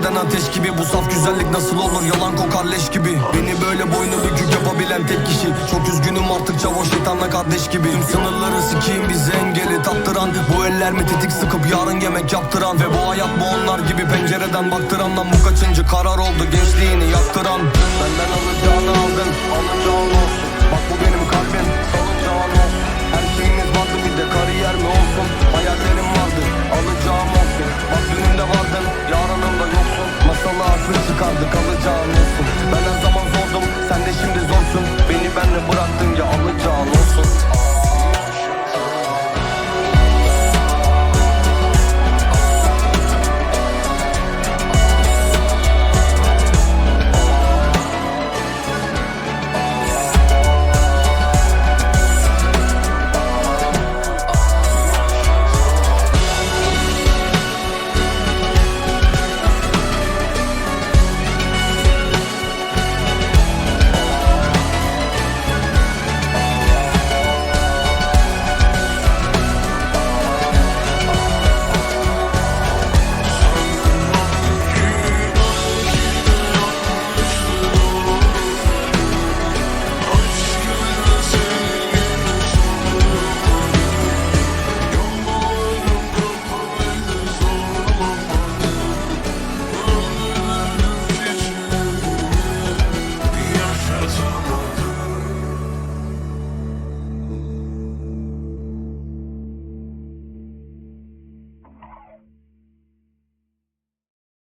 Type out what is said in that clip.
ateş gibi Bu saf güzellik nasıl olur? Yalan kokar leş gibi. Beni böyle boynu bükük yapabilen tek kişi. Çok üzgünüm artık çavo şeytanla kardeş gibi. Tüm sınırları sikeyim bize engeli tattıran Bu eller mi tetik sıkıp yarın yemek yaptıran? Ve bu hayat mı onlar gibi pencereden baktıran Lan bu kaçıncı karar oldu? Gençliğini yaktıran Allah'a sır çıkardı kalacağın olsun. Ben zaman zordum sen de şimdi zorsun.